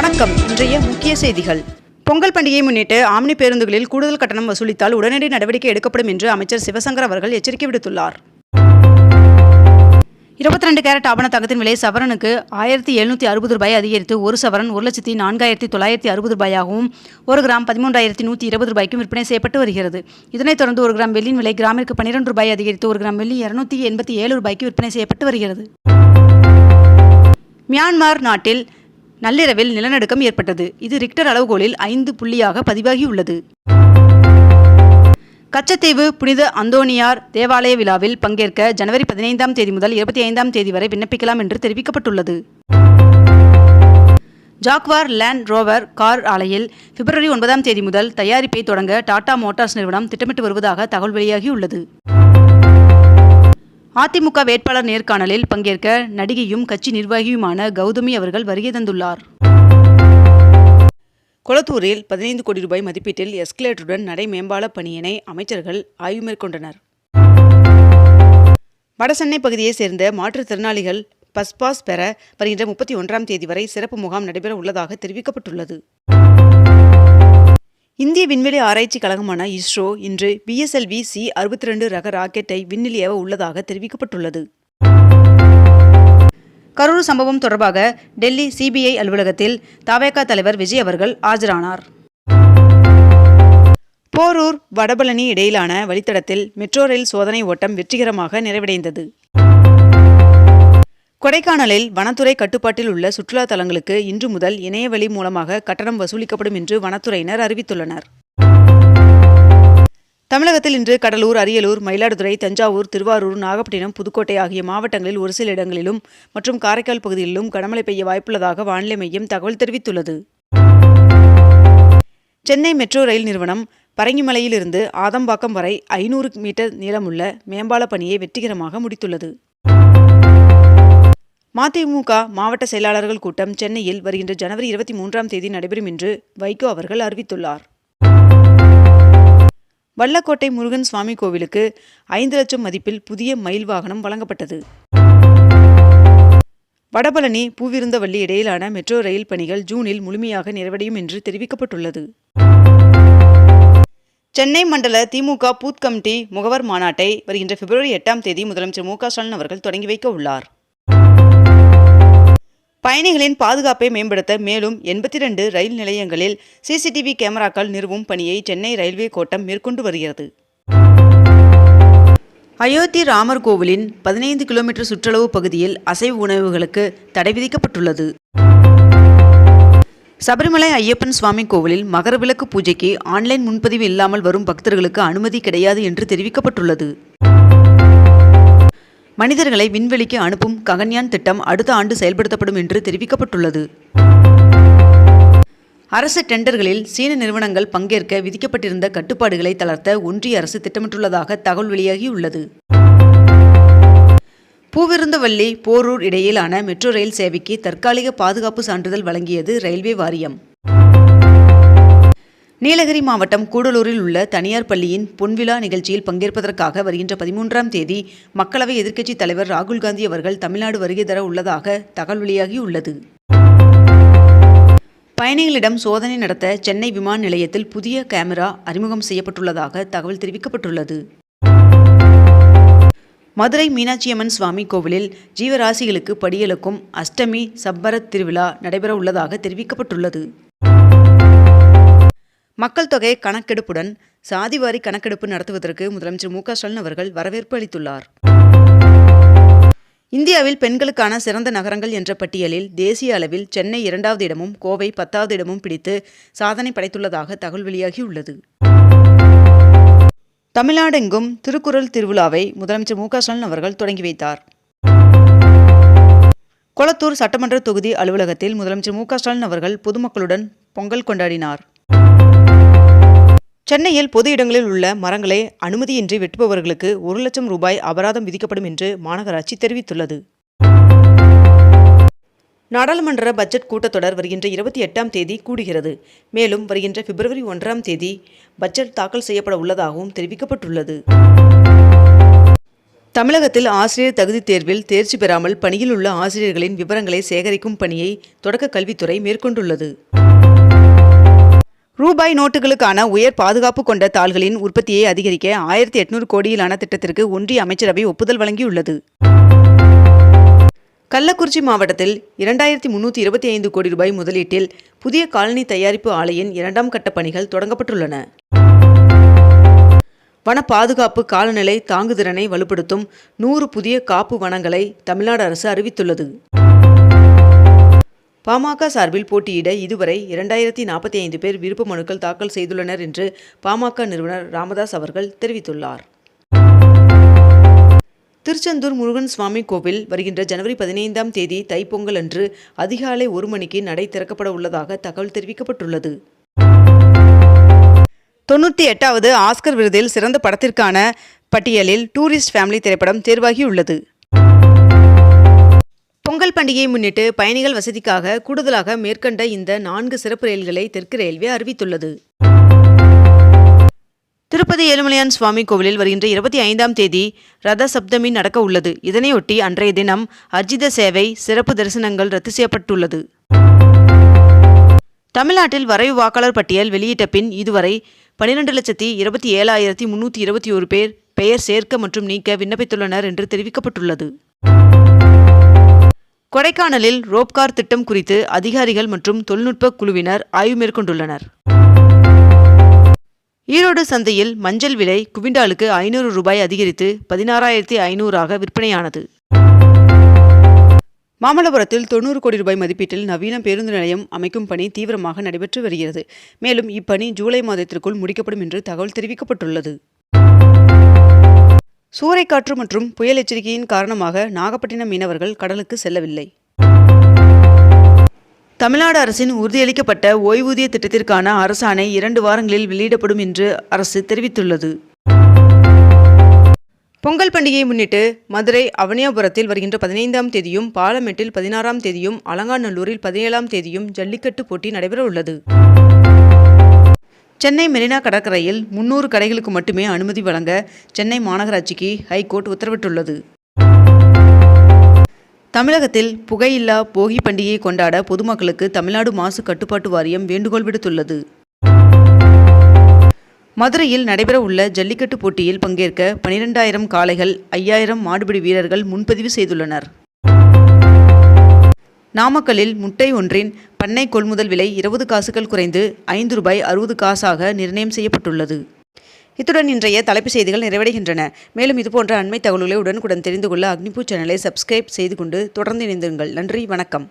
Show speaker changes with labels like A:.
A: வணக்கம். இன்றைய முக்கிய செய்திகள். பொங்கல் பண்டிகையை முன்னிட்டு ஆம்னி பேருந்துகளில் கூடுதல் கட்டணம் வசூலித்தால் உடனடி நடவடிக்கை எடுக்கப்படும் என்று அமைச்சர் சிவசங்கர் அவர்கள் எச்சரிக்கை விடுத்துள்ளார். இருபத்தி ரெண்டு கேரட் ஆபண தங்கத்தின் விலை சவரனுக்கு ஆயிரத்தி எழுநூற்றி அறுபது ரூபாய் அதிகரித்து ஒரு சவரன் ஒரு லட்சத்தி நான்காயிரத்தி தொள்ளாயிரத்தி அறுபது ரூபாயாகவும் ஒரு கிராம் பதிமூன்றாயிரத்தி நூற்றி இருபது ரூபாய்க்கும் விற்பனை செய்யப்பட்டு வருகிறது. இதனைத் தொடர்ந்து ஒரு கிராம் வெள்ளியின் விலை கிராமிற்கு பன்னிரெண்டு ரூபாய் அதிகரித்து ஒரு கிராம் வெள்ளி இருநூத்தி எண்பத்தி ஏழு ரூபாய்க்கு விற்பனை செய்யப்பட்டு வருகிறது. மியான்மர் நாட்டில் நள்ளிரவில் நிலநடுக்கம் ஏற்பட்டது. இது ரிக்டர் அளவுகோலில் ஐந்து புள்ளியாக பதிவாகியுள்ளது. கச்சத்தீவு புனித அந்தோனியார் தேவாலய விழாவில் பங்கேற்க ஜனவரி பதினைந்தாம் தேதி முதல் இருபத்தி ஐந்தாம் தேதி வரை விண்ணப்பிக்கலாம் என்று தெரிவிக்கப்பட்டுள்ளது. ஜாக்வார் லேண்ட் ரோவர் கார் ஆலையில் பிப்ரவரி ஒன்பதாம் தேதி முதல் தயாரிப்பை தொடங்க டாடா மோட்டார்ஸ் நிறுவனம் திட்டமிட்டு வருவதாக தகவல் வெளியாகியுள்ளது. அதிமுக வேட்பாளர் நேர்காணலில் பங்கேற்க நடிகையும் கட்சி நிர்வாகியுமான கௌதமி அவர்கள் வருகை தந்துள்ளார். கொளத்தூரில் பதினைந்து கோடி ரூபாய் மதிப்பீட்டில் எஸ்கலேட்டருடன் நடை மேம்பால பணியினை அமைச்சர்கள் ஆய்வு மேற்கொண்டனர். வடசென்னை பகுதியைச் சேர்ந்த மாற்றுத்திறனாளிகள் பஸ்பாஸ் பெற வருகின்ற முப்பத்தி ஒன்றாம் தேதி வரை சிறப்பு முகாம் நடைபெற உள்ளதாக தெரிவிக்கப்பட்டுள்ளது. இந்திய விண்வெளி ஆராய்ச்சி கழகமான இஸ்ரோ இன்று பிஎஸ்எல்வி சி அறுபத்தி ரெண்டு ரக ராக்கெட்டை விண்ணில் ஏவ உள்ளதாக தெரிவிக்கப்பட்டுள்ளது. கரூர் சம்பவம் தொடர்பாக டெல்லி சிபிஐ அலுவலகத்தில் தவேகா தலைவர் விஜய் அவர்கள் ஆஜரானார். போரூர் வடபழனி இடையிலான வழித்தடத்தில் மெட்ரோ ரயில் சோதனை ஓட்டம் வெற்றிகரமாக நிறைவடைந்தது. கொடைக்கானலில் வனத்துறை கட்டுப்பாட்டில் உள்ள சுற்றுலா தலங்களுக்கு இன்று முதல் இணையவழி மூலமாக கட்டணம் வசூலிக்கப்படும் என்று வனத்துறையினர் அறிவித்துள்ளனர். தமிழகத்தில் இன்று கடலூர் அரியலூர் மயிலாடுதுறை தஞ்சாவூர் திருவாரூர் நாகப்பட்டினம் புதுக்கோட்டை ஆகிய மாவட்டங்களில் ஒரு சில இடங்களிலும் மற்றும் காரைக்கால் பகுதிகளிலும் கனமழை பெய்ய வாய்ப்புள்ளதாக வானிலை மையம் தகவல் தெரிவித்துள்ளது. சென்னை மெட்ரோ ரயில் நிறுவனம் பரங்கிமலையிலிருந்து ஆதம்பாக்கம் வரை ஐநூறு மீட்டர் நீளமுள்ள மேம்பால பணியை வெற்றிகரமாக முடித்துள்ளது. மதிமுக மாவட்ட செயலாளர்கள் கூட்டம் சென்னையில் வருகின்ற ஜனவரி இருபத்தி மூன்றாம் தேதி நடைபெறும் என்று வைகோ அவர்கள் அறிவித்துள்ளார். வல்லக்கோட்டை முருகன் சுவாமி கோவிலுக்கு ஐந்து லட்சம் மதிப்பில் புதிய மயில் வாகனம் வழங்கப்பட்டது. வடபழனி பூவிருந்தவள்ளி இடையிலான மெட்ரோ ரயில் பணிகள் ஜூனில் முழுமையாக நிறைவடையும் என்று தெரிவிக்கப்பட்டுள்ளது. சென்னை மண்டல திமுக பூத் கமிட்டி முகவர் மாநாட்டை வருகின்ற பிப்ரவரி எட்டாம் தேதி முதலமைச்சர் மு க ஸ்டாலின் அவர்கள் தொடங்கி வைக்க உள்ளார். பயணிகளின் பாதுகாப்பை மேம்படுத்த மேலும் எண்பத்தி ரெண்டு ரயில் நிலையங்களில் சிசிடிவி கேமராக்கள் நிறுவும் பணியை சென்னை ரயில்வே கோட்டம் மேற்கொண்டு வருகிறது. அயோத்தி ராமர் கோவிலின் பதினைந்து கிலோமீட்டர் சுற்றளவு பகுதியில் அசைவ உணவுகளுக்கு தடை விதிக்கப்பட்டுள்ளது. சபரிமலை ஐயப்பன் சுவாமி கோவிலில் மகரவிளக்கு பூஜைக்கு ஆன்லைன் முன்பதிவு இல்லாமல் வரும் பக்தர்களுக்கு அனுமதி கிடையாது என்று தெரிவிக்கப்பட்டுள்ளது. மனிதர்களை விண்வெளிக்கு அனுப்பும் ககன்யான் திட்டம் அடுத்த ஆண்டு செயல்படுத்தப்படும் என்று தெரிவிக்கப்பட்டுள்ளது. அரசு டெண்டர்களில் சீன நிறுவனங்கள் பங்கேற்க விதிக்கப்பட்டிருந்த கட்டுப்பாடுகளை தளர்த்த ஒன்றிய அரசு திட்டமிட்டுள்ளதாக தகவல் வெளியாகியுள்ளது. பூவிருந்தவல்லி போரூர் இடையிலான மெட்ரோ ரயில் சேவைக்கு தற்காலிக பாதுகாப்பு சான்றிதழ் வழங்கியது ரயில்வே வாரியம். நீலகிரி மாவட்டம் கூடலூரில் உள்ள தனியார் பள்ளியின் பொன்விழா நிகழ்ச்சியில் பங்கேற்பதற்காக வருகின்ற பதிமூன்றாம் தேதி மக்களவை எதிர்க்கட்சித் தலைவர் ராகுல் காந்தி அவர்கள் தமிழ்நாடு வருகை தர உள்ளதாக தகவல் வெளியாகியுள்ளது. பயணிகளிடம் சோதனை நடத்த சென்னை விமான நிலையத்தில் புதிய கேமரா அறிமுகம் செய்யப்பட்டுள்ளதாக தகவல் தெரிவிக்கப்பட்டுள்ளது. மதுரை மீனாட்சியம்மன் சுவாமி கோவிலில் ஜீவராசிகளுக்கு படியலுக்கும் அஷ்டமி சப்பரத் திருவிழா நடைபெற உள்ளதாக தெரிவிக்கப்பட்டுள்ளது. மக்கள் தொகை கணக்கெடுப்புடன் சாதிவாரி கணக்கெடுப்பு நடத்துவதற்கு முதலமைச்சர் மு ஸ்டாலின் அவர்கள் வரவேற்பு அளித்துள்ளார். இந்தியாவில் பெண்களுக்கான சிறந்த நகரங்கள் என்ற பட்டியலில் தேசிய அளவில் சென்னை இரண்டாவது இடமும் கோவை பத்தாவது இடமும் பிடித்து சாதனை படைத்துள்ளதாக தகவல் வெளியாகியுள்ளது. தமிழ்நாடெங்கும் திருக்குறள் திருவிழாவை முதலமைச்சர் மு ஸ்டாலின் அவர்கள் தொடங்கி வைத்தார். கொளத்தூர் சட்டமன்ற தொகுதி அலுவலகத்தில் முதலமைச்சர் மு ஸ்டாலின் அவர்கள் பொதுமக்களுடன் பொங்கல் கொண்டாடினார். சென்னையில் பொது இடங்களில் உள்ள மரங்களை அனுமதியின்றி வெட்டுபவர்களுக்கு ஒரு லட்சம் ரூபாய் அபராதம் விதிக்கப்படும் என்று மாநகராட்சி தெரிவித்துள்ளது. நாடாளுமன்ற பட்ஜெட் கூட்டத்தொடர் வருகின்ற இருபத்தி எட்டாம் தேதி கூடுகிறது. மேலும் வருகின்ற பிப்ரவரி ஒன்றாம் தேதி பட்ஜெட் தாக்கல் செய்யப்பட உள்ளதாகவும் தெரிவிக்கப்பட்டுள்ளது. தமிழகத்தில் ஆசிரியர் தகுதித் தேர்வில் தேர்ச்சி பெறாமல் பணியில் உள்ள ஆசிரியர்களின் விவரங்களை சேகரிக்கும் பணியை தொடக்க கல்வித்துறை மேற்கொண்டுள்ளது. ரூபாய் நோட்டுகளுக்கான உயர் பாதுகாப்பு கொண்ட தாள்களின் உற்பத்தியை அதிகரிக்க ஆயிரத்தி எட்நூறு கோடியிலான திட்டத்திற்கு ஒன்றிய அமைச்சரவை ஒப்புதல் வழங்கியுள்ளது. கள்ளக்குறிச்சி மாவட்டத்தில் இரண்டாயிரத்தி முன்னூற்றி இருபத்தி ஐந்து கோடி ரூபாய் முதலீட்டில் புதிய காலனி தயாரிப்பு ஆலையின் இரண்டாம் கட்ட பணிகள் தொடங்கப்பட்டுள்ளன. வன பாதுகாப்பு காலநிலை தாங்குதிறனை வலுப்படுத்தும் நூறு புதிய காப்பு வனங்களை தமிழ்நாடு அரசு அறிவித்துள்ளது. பாமக சார்பில் போட்டியிட இதுவரை இரண்டாயிரத்தி நாற்பத்தி ஐந்து பேர் விருப்ப மனுக்கள் தாக்கல் செய்துள்ளனர் என்று பாமக நிறுவனர் ராமதாஸ் அவர்கள் தெரிவித்துள்ளார். திருச்செந்தூர் முருகன் சுவாமி கோவில் வருகின்ற ஜனவரி பதினைந்தாம் தேதி தைப்பொங்கல் அன்று அதிகாலை ஒரு மணிக்கு நடை திறக்கப்பட உள்ளதாக தகவல் தெரிவிக்கப்பட்டுள்ளது. தொண்ணூற்றி எட்டாவது ஆஸ்கர் விருதில் சிறந்த படத்திற்கான பட்டியலில் டூரிஸ்ட் ஃபேமிலி திரைப்படம் தேர்வாகியுள்ளது. பொங்கல் பண்டிகையை முன்னிட்டு பயணிகள் வசதிக்காக கூடுதலாக மேற்கண்ட இந்த நான்கு சிறப்பு ரயில்களை தெற்கு ரயில்வே அறிவித்துள்ளது. திருப்பதி ஏழுமலையான் சுவாமி கோவிலில் வருகின்ற இருபத்தி ஐந்தாம் தேதி ரத சப்தமி நடக்க உள்ளது. இதனையொட்டி அன்றைய தினம் அர்ஜித சேவை சிறப்பு தரிசனங்கள் ரத்து செய்யப்பட்டுள்ளது. தமிழ்நாட்டில் வரைவு வாக்காளர் பட்டியல் வெளியிட்ட பின் இதுவரை பனிரெண்டு லட்சத்தி இருபத்தி ஏழாயிரத்தி முன்னூற்றி இருபத்தி ஒரு பேர் பெயர் சேர்க்க மற்றும் நீக்க விண்ணப்பித்துள்ளனர் என்று தெரிவிக்கப்பட்டுள்ளது. கொடைக்கானலில் ரோப்கார் திட்டம் குறித்து அதிகாரிகள் மற்றும் தொழில்நுட்ப குழுவினர் ஆய்வு மேற்கொண்டுள்ளனர். ஈரோடு சந்தையில் மஞ்சள் விலை குவிண்டாலுக்கு ஐநூறு ரூபாய் அதிகரித்து பதினாறாயிரத்தி ஐநூறாக விற்பனையானது. மாமல்லபுரத்தில் தொண்ணூறு கோடி ரூபாய் மதிப்பீட்டில் நவீன பேருந்து நிலையம் அமைக்கும் பணி தீவிரமாக நடைபெற்று வருகிறது. மேலும் இப்பணி ஜூலை மாதத்திற்குள் முடிக்கப்படும் என்று தகவல் தெரிவிக்கப்பட்டுள்ளது. சூறைக்காற்று மற்றும் புயல் எச்சரிக்கையின் காரணமாக நாகப்பட்டினம் மீனவர்கள் கடலுக்கு செல்லவில்லை. தமிழ்நாடு அரசின் உறுதியளிக்கப்பட்ட ஓய்வூதிய திட்டத்திற்கான அரசாணை இரண்டு வாரங்களில் வெளியிடப்படும் என்று அரசு தெரிவித்துள்ளது. பொங்கல் பண்டிகையை முன்னிட்டு மதுரை அவனியாபுரத்தில் வருகின்ற பதினைந்தாம் தேதியும் பாலமேட்டில் பதினாறாம் தேதியும் அலங்காநல்லூரில் பதினேழாம் தேதியும் ஜல்லிக்கட்டு போட்டி நடைபெற உள்ளது சென்னை மெரினா கடற்கரையில் முன்னூறு கடைகளுக்கு மட்டுமே அனுமதி வழங்க சென்னை மாநகராட்சிக்கு ஹைகோர்ட் உத்தரவிட்டுள்ளது. தமிழகத்தில் புகையில்லா போகி பண்டிகையை கொண்டாட பொதுமக்களுக்கு தமிழ்நாடு மாசு கட்டுப்பாட்டு வாரியம் வேண்டுகோள் விடுத்துள்ளது. மதுரையில் நடைபெறவுள்ள ஜல்லிக்கட்டு போட்டியில் பங்கேற்க பனிரெண்டாயிரம் காளைகள் ஐயாயிரம் மாடுபிடி வீரர்கள் முன்பதிவு செய்துள்ளனர். நாமக்கல்லில் முட்டை ஒன்றின் பண்ணை கொள்முதல் விலை இருபது காசுகள் குறைந்து ஐந்து ரூபாய் அறுபது காசாக நிர்ணயம் செய்யப்பட்டுள்ளது. இத்துடன் இன்றைய தலைப்புச் செய்திகள் நிறைவடைகின்றன. மேலும் இதுபோன்ற அண்மை தகவல்களை உடனுக்குடன் தெரிந்து கொள்ள அக்னிபூ சேனலை சப்ஸ்கிரைப் செய்து கொண்டு தொடர்ந்து இணைந்திருங்கள். நன்றி வணக்கம்.